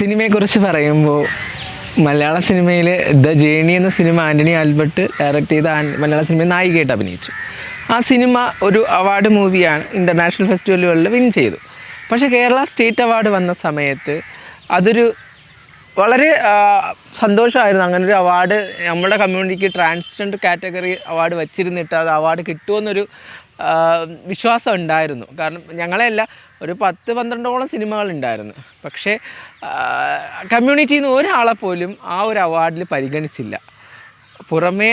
സിനിമയെക്കുറിച്ച് പറയുമ്പോൾ മലയാള സിനിമയിൽ ദ ജേണി എന്ന സിനിമ ആന്റണി ആൽബർട്ട് ഡയറക്റ്റ് ചെയ്ത മലയാള സിനിമയിൽ നായികയായിട്ട് അഭിനയിച്ചു. ആ സിനിമ ഒരു അവാർഡ് മൂവിയാണ് ഇന്റർനാഷണൽ ഫെസ്റ്റിവലുകളിൽ വിൻ ചെയ്തു. പക്ഷേ കേരള സ്റ്റേറ്റ് അവാർഡ് വന്ന സമയത്ത് അതൊരു വളരെ സന്തോഷമായിരുന്നു. അങ്ങനെ ഒരു അവാർഡ് നമ്മുടെ കമ്മ്യൂണിറ്റിക്ക് ട്രാൻസ്ജെൻഡർ കാറ്റഗറി അവാർഡ് വച്ചിരുന്നിട്ട് അത് അവാർഡ് കിട്ടുമെന്നൊരു വിശ്വാസം ഉണ്ടായിരുന്നു. കാരണം ഞങ്ങളെയല്ല ഒരു പത്ത് പന്ത്രണ്ടോളം സിനിമകൾ ഉണ്ടായിരുന്നു പക്ഷേ കമ്മ്യൂണിറ്റിയിൽ നിന്ന് ഒരാളെ പോലും ആ ഒരു അവാർഡിൽ പരിഗണിച്ചില്ല. പുറമേ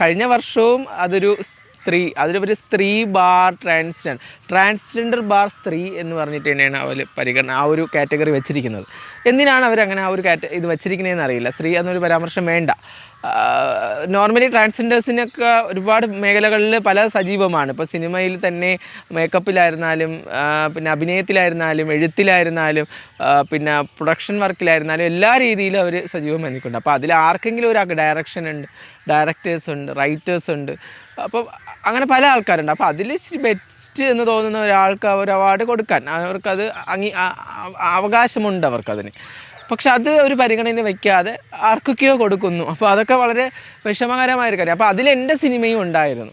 കഴിഞ്ഞ വർഷവും അതൊരു സ്ത്രീ അതിലൊരു സ്ത്രീ ബാർ ട്രാൻസ്ജെൻഡർ ട്രാൻസ്ജെൻഡർ ബാർ സ്ത്രീ എന്ന് പറഞ്ഞിട്ട് തന്നെയാണ് അവർ പരിഗണന ആ ഒരു കാറ്റഗറി വെച്ചിരിക്കുന്നത്. എന്തിനാണ് അവരങ്ങനെ ആ ഒരു കാറ്റ ഇത് വെച്ചിരിക്കുന്നതെന്ന് അറിയില്ല. സ്ത്രീ എന്നൊരു പരാമർശം വേണ്ട. നോർമലി ട്രാൻസ്ജെൻഡേഴ്സിനൊക്കെ ഒരുപാട് മേഖലകളിൽ പല സജീവമാണ്. ഇപ്പോൾ സിനിമയിൽ തന്നെ മേക്കപ്പിലായിരുന്നാലും പിന്നെ അഭിനയത്തിലായിരുന്നാലും എഴുത്തിലായിരുന്നാലും പിന്നെ പ്രൊഡക്ഷൻ വർക്കിലായിരുന്നാലും എല്ലാ രീതിയിലും അവർ സജീവം വന്നിട്ടുണ്ട്. അപ്പോൾ അതിൽ ആർക്കെങ്കിലും ഒരാൾക്ക് ഡയറക്ഷൻ ഉണ്ട് ഡയറക്ടേഴ്സ് ഉണ്ട് റൈറ്റേഴ്സ് ഉണ്ട്. അപ്പോൾ അങ്ങനെ പല ആൾക്കാരുണ്ട്. അപ്പോൾ അതിൽ ഇച്ചിരി ബെസ്റ്റ് എന്ന് തോന്നുന്ന ഒരാൾക്ക് ഒരു അവാർഡ് കൊടുക്കാൻ. അവർക്കത് ആ- അവകാശമുണ്ട് അവർക്കതിന്. പക്ഷെ അത് ഒരു പരിഗണന വയ്ക്കാതെ ആർക്കൊക്കെയോ കൊടുക്കുന്നു. അപ്പോൾ അതൊക്കെ വളരെ വിഷമകരമായ ഒരു കാര്യം അപ്പോൾ അതിൽ എന്റെ സിനിമയും ഉണ്ടായിരുന്നു.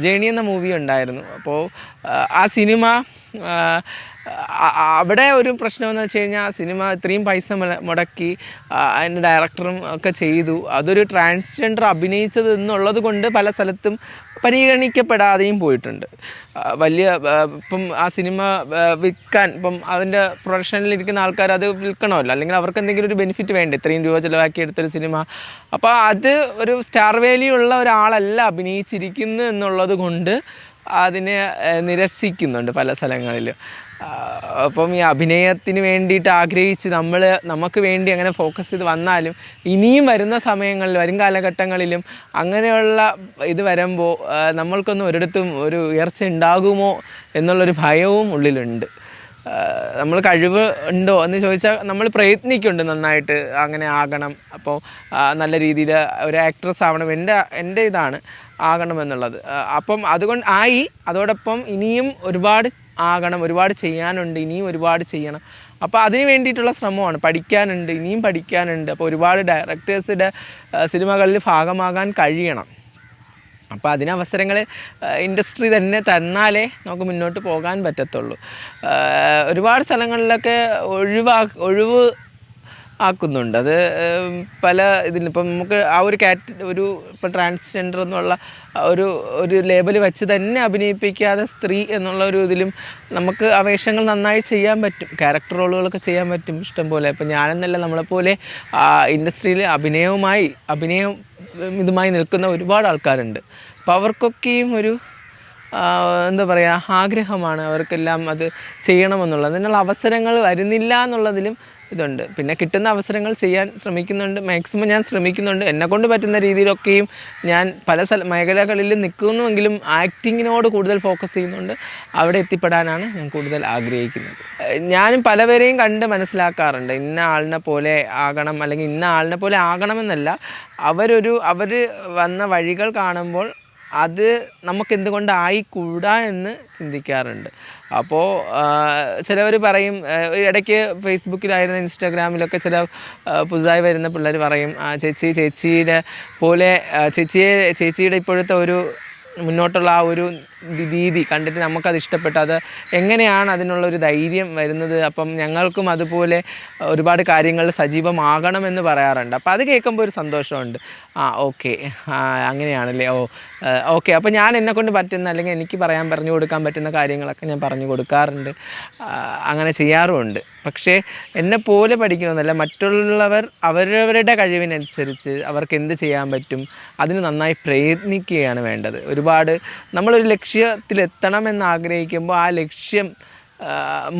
ജേണി എന്ന മൂവി ഉണ്ടായിരുന്നു. അപ്പോൾ ആ സിനിമ അവിടെ ഒരു പ്രശ്നമെന്ന് വെച്ച് കഴിഞ്ഞാൽ സിനിമ ഇത്രയും പൈസ മുടക്കി അതിന്റെ ഡയറക്ടറും ഒക്കെ ചെയ്തു. അതൊരു ട്രാൻസ്ജെൻഡർ അഭിനയിച്ചത് എന്നുള്ളത് കൊണ്ട് പല സ്ഥലത്തും പരിഗണിക്കപ്പെടാതെയും പോയിട്ടുണ്ട്. വലിയ ഇപ്പം ആ സിനിമ വിൽക്കാൻ ഇപ്പം അതിന്റെ പ്രൊഡക്ഷനിലിരിക്കുന്ന ആൾക്കാർ അത് വിൽക്കണമല്ലോ. അല്ലെങ്കിൽ അവർക്ക് എന്തെങ്കിലും ഒരു ബെനിഫിറ്റ് വേണ്ടേ? ഇത്രയും രൂപ ചിലവാക്കി എടുത്തൊരു സിനിമ. അപ്പോൾ അത് ഒരു സ്റ്റാർ വാല്യൂ ഉള്ള ഒരാളല്ല അഭിനയിച്ചിരിക്കുന്നു എന്നുള്ളത് കൊണ്ട് അതിനെ നിരസിക്കുന്നുണ്ട് പല സ്ഥലങ്ങളിലും. അപ്പം ഈ അഭിനയത്തിന് വേണ്ടിയിട്ട് ആഗ്രഹിച്ച് നമ്മൾ നമുക്ക് വേണ്ടി അങ്ങനെ ഫോക്കസ് ചെയ്ത് വന്നാലും ഇനിയും വരുന്ന സമയങ്ങളിൽ വരും കാലഘട്ടങ്ങളിലും അങ്ങനെയുള്ള ഇത് വരുമ്പോൾ നമ്മൾക്കൊന്നും ഒരിടത്തും ഒരു ഉയർച്ച ഉണ്ടാകുമോ എന്നുള്ളൊരു ഭയവും ഉള്ളിലുണ്ട്. നമ്മൾ കഴിവ് ഉണ്ടോ എന്ന് ചോദിച്ചാൽ നമ്മൾ പ്രയത്നിക്കുന്നുണ്ട് നന്നായിട്ട് അങ്ങനെ ആകണം. അപ്പോൾ നല്ല രീതിയിൽ ഒരു ആക്ട്രസ് ആവണം എന്റെ എന്റെ ഇതാണ് ആകണം എന്നുള്ളത്. അപ്പം അതുകൊണ്ട് ആയി. അതോടൊപ്പം ഇനിയും ഒരുപാട് ആകണം ഒരുപാട് ചെയ്യാനുണ്ട് ഇനിയും ഒരുപാട് ചെയ്യണം. അപ്പോൾ അതിന് വേണ്ടിയിട്ടുള്ള ശ്രമമാണ്. പഠിക്കാനുണ്ട് ഇനിയും പഠിക്കാനുണ്ട്. അപ്പോൾ ഒരുപാട് ഡയറക്ടേഴ്സിന്റെ സിനിമകളിൽ ഭാഗമാകാൻ കഴിയണം. അപ്പോൾ അതിന് അവസരങ്ങൾ ഇൻഡസ്ട്രി തന്നെ തന്നാലേ നമുക്ക് മുന്നോട്ട് പോകാൻ പറ്റത്തുള്ളൂ. ഒരുപാട് സ്ഥലങ്ങളിലൊക്കെ ഒഴിവാ ഒഴിവ് ആക്കുന്നുണ്ട്. അത് പല ഇതിൽ ഇപ്പം നമുക്ക് ആ ഒരു കാറ്റ് ഒരു ഇപ്പം ട്രാൻസ്ജെൻഡർ എന്നുള്ള ഒരു ഒരു ലേബൽ വെച്ച് തന്നെ അഭിനയിപ്പിക്കാതെ സ്ത്രീ എന്നുള്ള ഒരു ഇതിലും നമുക്ക് ആ നന്നായി ചെയ്യാൻ പറ്റും. ക്യാരക്ടർ റോളുകളൊക്കെ ചെയ്യാൻ പറ്റും ഇഷ്ടംപോലെ ഇപ്പം ഞാനെന്നല്ല നമ്മളെപ്പോലെ ഇൻഡസ്ട്രിയിൽ അഭിനയവുമായി അഭിനയം ഇതുമായി നിൽക്കുന്ന ഒരുപാട് ആൾക്കാരുണ്ട്. അപ്പോൾ അവർക്കൊക്കെയും ഒരു എന്താ പറയുക ആഗ്രഹമാണ് അവർക്കെല്ലാം അത് ചെയ്യണമെന്നുള്ളത്. അതിനുള്ള അവസരങ്ങൾ വരുന്നില്ല എന്നുള്ളതിലും ഇതുണ്ട്. പിന്നെ കിട്ടുന്ന അവസരങ്ങൾ ചെയ്യാൻ ശ്രമിക്കുന്നുണ്ട്. മാക്സിമം ഞാൻ ശ്രമിക്കുന്നുണ്ട്. എന്നെക്കൊണ്ട് പറ്റുന്ന രീതിയിലൊക്കെയും ഞാൻ പല സ്ഥല മേഖലകളിൽ നിൽക്കുന്നുവെങ്കിലും ആക്ടിങ്ങിനോട് കൂടുതൽ ഫോക്കസ് ചെയ്യുന്നുണ്ട്. അവിടെ എത്തിപ്പെടാനാണ് ഞാൻ കൂടുതൽ ആഗ്രഹിക്കുന്നത്. ഞാനും പലവരെയും കണ്ട് മനസ്സിലാക്കാറുണ്ട്. ഇന്ന ആളിനെ പോലെ ആകണം അല്ലെങ്കിൽ ഇന്ന ആളിനെ പോലെ ആകണമെന്നല്ല. അവരൊരു അവർ വന്ന വഴികൾ കാണുമ്പോൾ അത് നമുക്ക് എന്തുകൊണ്ട് ആയിക്കൂടാ എന്ന് ചിന്തിക്കാറുണ്ട്. അപ്പോൾ ചിലവർ പറയും ഇടയ്ക്ക് ഫേസ്ബുക്കിലായിരുന്നു ഇൻസ്റ്റാഗ്രാമിലൊക്കെ ചില പുതുതായി വരുന്ന പിള്ളേർ പറയും ആ, ചേച്ചി ചേച്ചിയുടെ പോലെ ചേച്ചിയെ ചേച്ചിയുടെ ഇപ്പോഴത്തെ ഒരു മുന്നോട്ടുള്ള ആ ഒരു രീതി കണ്ടിട്ട് നമുക്കത് ഇഷ്ടപ്പെട്ടു. അത് എങ്ങനെയാണ് അതിനുള്ള ഒരു ധൈര്യം വരുന്നത്? അപ്പം ഞങ്ങൾക്കും അതുപോലെ ഒരുപാട് കാര്യങ്ങൾ സജീവമാകണമെന്ന് പറയാറുണ്ട്. അപ്പോൾ അത് കേൾക്കുമ്പോൾ ഒരു സന്തോഷമുണ്ട്. ആ ഓക്കെ. അങ്ങനെയാണല്ലേ? Oh okay. അപ്പോൾ ഞാൻ എന്നെക്കൊണ്ട് പറ്റുന്ന അല്ലെങ്കിൽ എനിക്ക് പറയാൻ പറഞ്ഞു കൊടുക്കാൻ പറ്റുന്ന കാര്യങ്ങളൊക്കെ ഞാൻ പറഞ്ഞു കൊടുക്കാറുണ്ട്. അങ്ങനെ ചെയ്യാറുമുണ്ട്. പക്ഷേ എന്നെ പോലെ പഠിക്കണമെന്നല്ല മറ്റുള്ളവർ അവരവരുടെ കഴിവിനനുസരിച്ച് അവർക്ക് എന്ത് ചെയ്യാൻ പറ്റും അതിന് നന്നായി പ്രയത്നിക്കുകയാണ് വേണ്ടത്. ഒരുപാട് നമ്മളൊരു ലക്ഷ്യത്തിലെത്തണമെന്ന് ആഗ്രഹിക്കുമ്പോൾ ആ ലക്ഷ്യം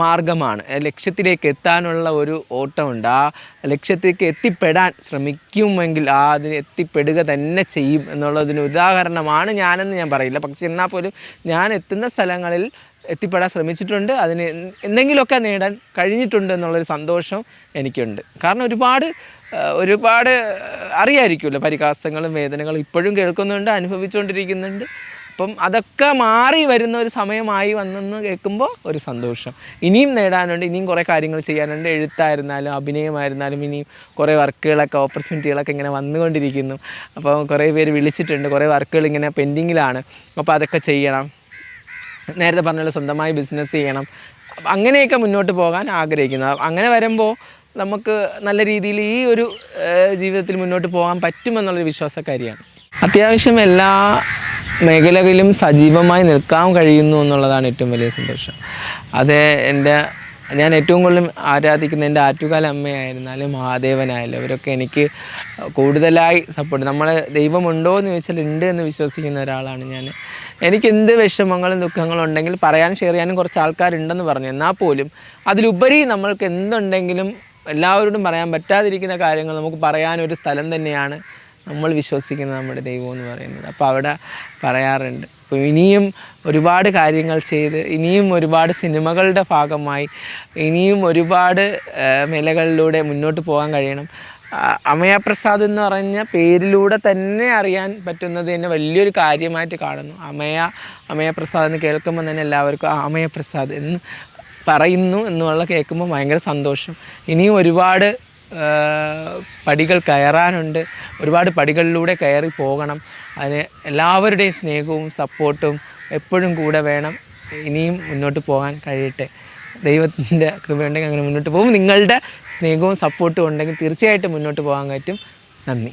മാർഗമാണ്. ലക്ഷ്യത്തിലേക്ക് എത്താനുള്ള ഒരു ഓട്ടമുണ്ട്. ആ ലക്ഷ്യത്തിലേക്ക് എത്തിപ്പെടാൻ ശ്രമിക്കുമെങ്കിൽ ആ അതിന് എത്തിപ്പെടുക തന്നെ ചെയ്യും എന്നുള്ളതിന് ഉദാഹരണമാണ് ഞാനെന്ന് ഞാൻ പറയില്ല. പക്ഷെ എന്നാൽ പോലും ഞാൻ എത്തുന്ന സ്ഥലങ്ങളിൽ എത്തിപ്പെടാൻ ശ്രമിച്ചിട്ടുണ്ട്. അതിന് എന്ത് എന്തെങ്കിലുമൊക്കെ നേടാൻ കഴിഞ്ഞിട്ടുണ്ട് എന്നുള്ളൊരു സന്തോഷം എനിക്കുണ്ട്. കാരണം ഒരുപാട് ഒരുപാട് അറിയായിരിക്കുമല്ലോ പരിഹാസങ്ങളും വേദനകളും ഇപ്പോഴും കേൾക്കുന്നുണ്ട് അനുഭവിച്ചുകൊണ്ടിരിക്കുന്നുണ്ട്. അപ്പം അതൊക്കെ മാറി വരുന്ന ഒരു സമയമായി വന്നെന്ന് കേൾക്കുമ്പോൾ ഒരു സന്തോഷം. ഇനിയും നേടാനുണ്ട് ഇനിയും കുറേ കാര്യങ്ങൾ ചെയ്യാനുണ്ട്. എഴുത്തായിരുന്നാലും അഭിനയമായിരുന്നാലും ഇനിയും കുറേ വർക്കുകളൊക്കെ ഓപ്പർച്യൂണിറ്റികളൊക്കെ ഇങ്ങനെ വന്നുകൊണ്ടിരിക്കുന്നു. അപ്പോൾ കുറേ പേര് വിളിച്ചിട്ടുണ്ട് കുറേ വർക്കുകൾ ഇങ്ങനെ പെൻഡിങ്ങിലാണ്. അപ്പോൾ അതൊക്കെ ചെയ്യണം. നേരത്തെ പറഞ്ഞല്ലോ സ്വന്തമായി ബിസിനസ് ചെയ്യണം. അങ്ങനെയൊക്കെ മുന്നോട്ട് പോകാൻ ആഗ്രഹിക്കുന്നു. അങ്ങനെ വരുമ്പോൾ നമുക്ക് നല്ല രീതിയിൽ ഈ ഒരു ജീവിതത്തിൽ മുന്നോട്ട് പോകാൻ പറ്റുമെന്നുള്ളൊരു വിശ്വാസക്കാരിയാണ്. അത്യാവശ്യം എല്ലാ മേഖലകളിലും സജീവമായി നിൽക്കാൻ കഴിയുന്നു എന്നുള്ളതാണ് ഏറ്റവും വലിയ സന്തോഷം. അത് എന്റെ ഞാൻ ഏറ്റവും കൂടുതൽ ആരാധിക്കുന്ന എന്റെ ആറ്റുകാല അമ്മയായിരുന്നാലും മഹാദേവനായാലും അവരൊക്കെ എനിക്ക് കൂടുതലായി സപ്പോർട്ട് നമ്മളെ ദൈവമുണ്ടോ എന്ന് ചോദിച്ചാൽ ഉണ്ട് എന്ന് വിശ്വസിക്കുന്ന ഒരാളാണ് ഞാൻ. എനിക്ക് എന്ത് വിഷമങ്ങളും ദുഃഖങ്ങളും ഉണ്ടെങ്കിൽ പറയാനും ഷെയർ ചെയ്യാനും കുറച്ച് ആൾക്കാരുണ്ടെന്ന് പറഞ്ഞു. എന്നാൽ പോലും അതിലുപരി നമ്മൾക്ക് എന്തുണ്ടെങ്കിലും എല്ലാവരോടും പറയാൻ പറ്റാതിരിക്കുന്ന കാര്യങ്ങൾ നമുക്ക് പറയാനൊരു സ്ഥലം തന്നെയാണ് നമ്മൾ വിശ്വസിക്കുന്ന നമ്മുടെ ദൈവം എന്ന് പറയുന്നത്. അപ്പോൾ അവിടെ പറയാറുണ്ട്. അപ്പോൾ ഇനിയും ഒരുപാട് കാര്യങ്ങൾ ചെയ്ത് ഇനിയും ഒരുപാട് സിനിമകളുടെ ഭാഗമായി ഇനിയും ഒരുപാട് മേലകളിലൂടെ മുന്നോട്ട് പോകാൻ കഴിയണം. അമയപ്രസാദ് പ്രസാദ് എന്ന് പറഞ്ഞ പേരിലൂടെ തന്നെ അറിയാൻ പറ്റുന്നത് തന്നെ വലിയൊരു കാര്യമായിട്ട് കാണുന്നു. അമയ അമയപ്രസാദ് എന്ന് കേൾക്കുമ്പോൾ തന്നെ എല്ലാവർക്കും ആ അമയ പ്രസാദ് എന്ന് പറയുന്നു എന്നുള്ള കേൾക്കുമ്പോൾ ഭയങ്കര സന്തോഷം. ഇനിയും ഒരുപാട് പടികൾ കയറാനുണ്ട്. ഒരുപാട് പടികളിലൂടെ കയറി പോകണം. അതിന് എല്ലാവരുടെയും സ്നേഹവും സപ്പോർട്ടും എപ്പോഴും കൂടെ വേണം ഇനിയും മുന്നോട്ട് പോകാൻ കഴിയട്ടെ. ദൈവത്തിന്റെ കൃപയുണ്ടെങ്കിൽ അങ്ങനെ മുന്നോട്ട് പോകും. നിങ്ങളുടെ സ്നേഹവും സപ്പോർട്ടും ഉണ്ടെങ്കിൽ തീർച്ചയായിട്ടും മുന്നോട്ട് പോകാൻ പറ്റും. നന്ദി.